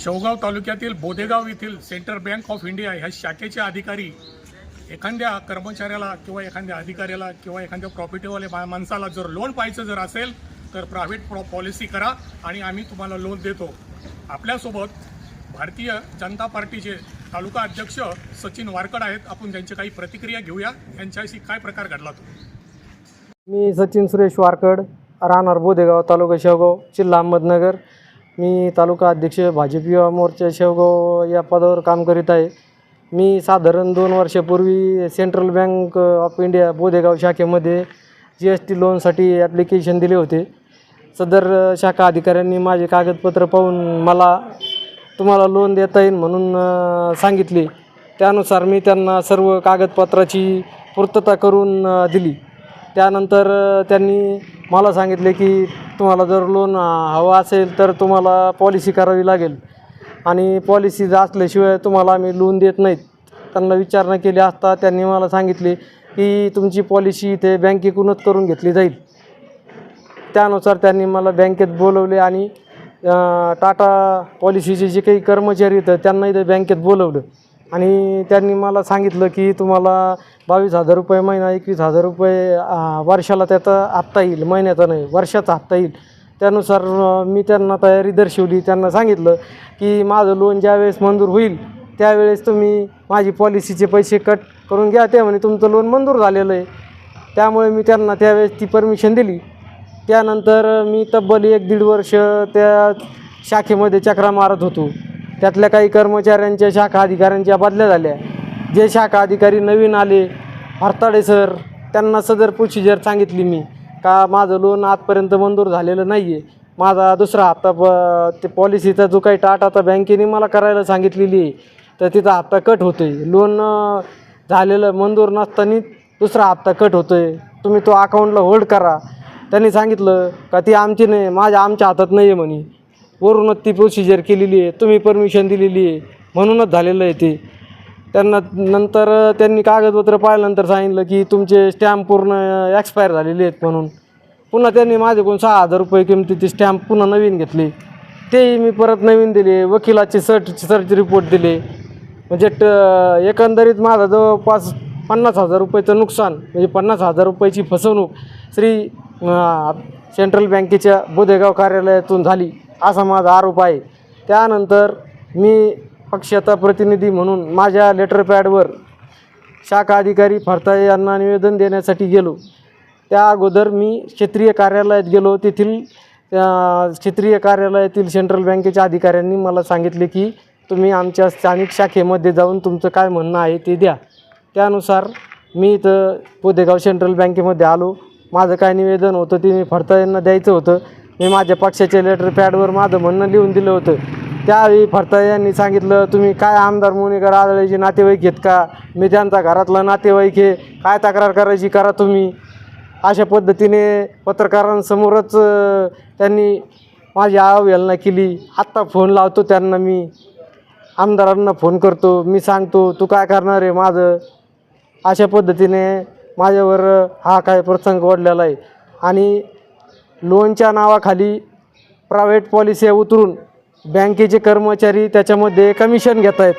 शेवगाव तालुक्यातील बोदेगाव येथील central bank of India ह्या शाखेचे अधिकारी एखाद्या कर्मचाऱ्याला किंवा एखाद्या अधिकाऱ्याला किंवा एखाद्या प्रॉपर्टीवाले माणसाला जर लोन पाहायचं जर असेल तर प्रायव्हेट प्रॉ पॉलिसी करा आणि आम्ही तुम्हाला लोन देतो. आपल्यासोबत भारतीय जनता पार्टीचे तालुका अध्यक्ष सचिन वारकड आहेत. आपण त्यांची काही प्रतिक्रिया घेऊया. यांच्याशी काय प्रकार घडला तो? मी सचिन सुरेश वारकड राहणार बोदेगाव तालुका शेवगाव जिल्हा अहमदनगर. मी तालुका अध्यक्ष भाजप युवा मोर्चा शेवगाव या पदावर काम करीत आहे. मी साधारण दोन वर्षापूर्वी central bank of India Bodegaon शाखेमध्ये G S T लोनसाठी ॲप्लिकेशन दिले होते. सदर शाखा अधिकाऱ्यांनी माझे कागदपत्र पाहून मला तुम्हाला लोन देता येईल म्हणून सांगितले. त्यानुसार मी त्यांना सर्व कागदपत्राची पूर्तता करून दिली. त्यानंतर त्यांनी मला सांगितले की तुम्हाला जर लोन हवं असेल तर तुम्हाला पॉलिसी करावी लागेल. आणि पॉलिसी असल्याशिवाय तुम्हाला आम्ही लोन देत नाहीत. त्यांना विचारणा केली असता त्यांनी मला सांगितले की तुमची पॉलिसी इथे बँकेकडूनच करून घेतली जाईल. त्यानुसार त्यांनी मला बँकेत बोलवले आणि टाटा पॉलिसीचे जे काही कर्मचारी आहेत त्यांना इथे बँकेत बोलवलं. आणि त्यांनी मला सांगितलं की तुम्हाला बावीस हजार रुपये महिना एकवीस हजार रुपये वर्षाला त्याचा हप्ता येईल महिन्याचा नाही वर्षाचा हप्ता येईल. त्यानुसार मी त्यांना तयारी दर्शवली. त्यांना सांगितलं की माझं लोन ज्यावेळेस मंजूर होईल त्यावेळेस तुम्ही माझी पॉलिसीचे पैसे कट करून घ्या. ते म्हणे तुमचं लोन मंजूर झालेलं आहे. त्यामुळे मी त्यांना त्यावेळेस ती परमिशन दिली. त्यानंतर मी तब्बल एक दीड वर्ष त्या शाखेमध्ये चक्रा मारत होतो. त्यातल्या काही कर्मचाऱ्यांच्या शाखा अधिकाऱ्यांच्या बदल्या झाल्या. जे शाखा अधिकारी नवीन आले हरताडे सर त्यांना सदर प्रोसिजर सांगितली मी. का माझं लोन आजपर्यंत मंजूर झालेलं नाही आहे माझा दुसरा हप्ता प ते पॉलिसीचा जो काही टाटाचा बँकेने मला करायला सांगितलेली आहे तर तिचा हप्ता कट होतो आहे लोन झालेलं मंजूर नसताना दुसरा हप्ता कट होतो आहे तुम्ही तो अकाउंटला होल्ड करा. त्यांनी सांगितलं का ती आमची नाही माझ्या आमच्या हातात नाही आहे म्हणे. वरूनच ती प्रोसिजर केलेली आहे. तुम्ही परमिशन दिलेली आहे. म्हणूनच झालेलं आहे ते. त्यांना नंतर त्यांनी कागदपत्र पाहिल्यानंतर सांगितलं की तुमचे स्टॅम्प पूर्ण एक्सपायर झालेले आहेत म्हणून. पुन्हा त्यांनी माझ्याकडून सहा हजार रुपये किमतीचे स्टॅम्प पुन्हा नवीन घेतले. तेही मी परत नवीन दिले. वकिलाचे सर्ट सर्च रिपोर्ट दिले. म्हणजे ट एकंदरीत माझा जवळपास पन्नास हजार रुपयाचं नुकसान म्हणजे पन्नास हजार रुपयाची फसवणूक श्री सेंट्रल बँकेच्या बोधेगाव कार्यालयातून झाली. असा माझा आरोप आहे. त्यानंतर मी पक्षाचा प्रतिनिधी म्हणून माझ्या लेटर पॅडवर शाखा अधिकारी फरताळे यांना निवेदन देण्यासाठी गेलो. त्या अगोदर मी क्षेत्रीय कार्यालयात गेलो. तेथील क्षेत्रीय कार्यालयातील सेंट्रल बँकेच्या अधिकाऱ्यांनी मला सांगितले की तुम्ही आमच्या स्थानिक शाखेमध्ये जाऊन तुमचं काय म्हणणं आहे ते द्या. त्यानुसार मी इथं पोदेगाव सेंट्रल बँकेमध्ये आलो. माझं काय निवेदन होतं ते मी फडताळ्यांना द्यायचं होतं. मी माझ्या पक्षाच्या लेटर पॅडवर माझं म्हणणं लिहून दिलं होतं. त्यावेळी फडताळे यांनी सांगितलं तुम्ही काय आमदार मोनिकर आदळेचे नातेवाईक घेत का? मी त्यांचा घरातला नातेवाईक आहे. काय तक्रार करायची करा तुम्ही. अशा पद्धतीने पत्रकारांसमोरच त्यांनी माझी अवहेलना केली. आत्ता फोन लावतो त्यांना मी. आमदारांना फोन करतो. मी सांगतो तू काय करणार आहे माझं? अशा पद्धतीने माझ्यावर हा काय प्रसंग ओढलेला आहे. आणि लोनच्या नावाखाली प्रायव्हेट पॉलिसी उतरून बँकेचे कर्मचारी त्याच्यामध्ये कमिशन घेत आहेत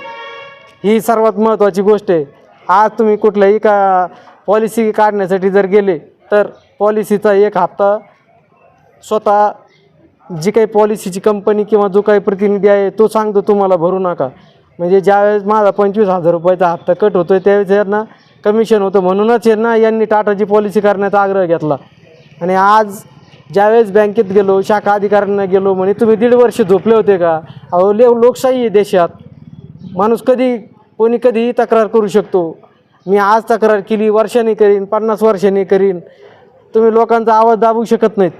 ही सर्वात महत्त्वाची गोष्ट आहे. आज तुम्ही कुठल्याही का पॉलिसी काढण्यासाठी जर गेले तर पॉलिसीचा एक हप्ता स्वतः जी काही पॉलिसीची कंपनी किंवा जो काही प्रतिनिधी आहे तो सांगतो तुम्हाला भरू नका. म्हणजे ज्यावेळेस माझा पंचवीस हजार रुपयाचा हप्ता कट होतो आहे त्यावेळेस यांना कमिशन होतं म्हणूनच यांना यांनी टाटाची पॉलिसी करण्याचा आग्रह घेतला. आणि आज ज्यावेळेस बँकेत गेलो शाखा अधिकाऱ्यांना गेलो म्हणे तुम्ही दीड वर्ष झोपले होते का? अहो ले लोकशाही आहे देशात. माणूस कधी कोणी कधीही तक्रार करू शकतो. मी आज तक्रार केली वर्षाने करीन पन्नास वर्षाने करीन. तुम्ही लोकांचा आवाज दाबू शकत नाहीत.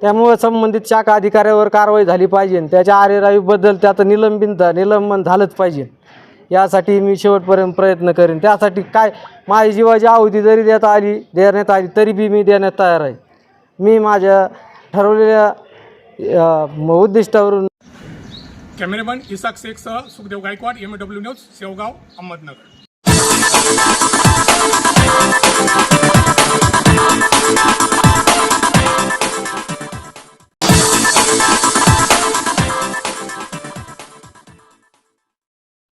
त्यामुळे संबंधित शाखा अधिकाऱ्यावर कारवाई झाली पाहिजे त्याच्या आरेरावीबद्दल त्याचं निलंबन झा निलंबन झालंच पाहिजे. यासाठी मी शेवटपर्यंत प्रयत्न करेन. त्यासाठी काय माझी जीवाची आहुती जरी देता आली देण्यात आली तरी बी मी देण्यात तयार आहे. मी माझ्या ठरवलेल्या उद्दिष्टावरून cameraman Isaq शेखसह Sukhdev Gaikwad M W news Shevgaon Ahmednagar.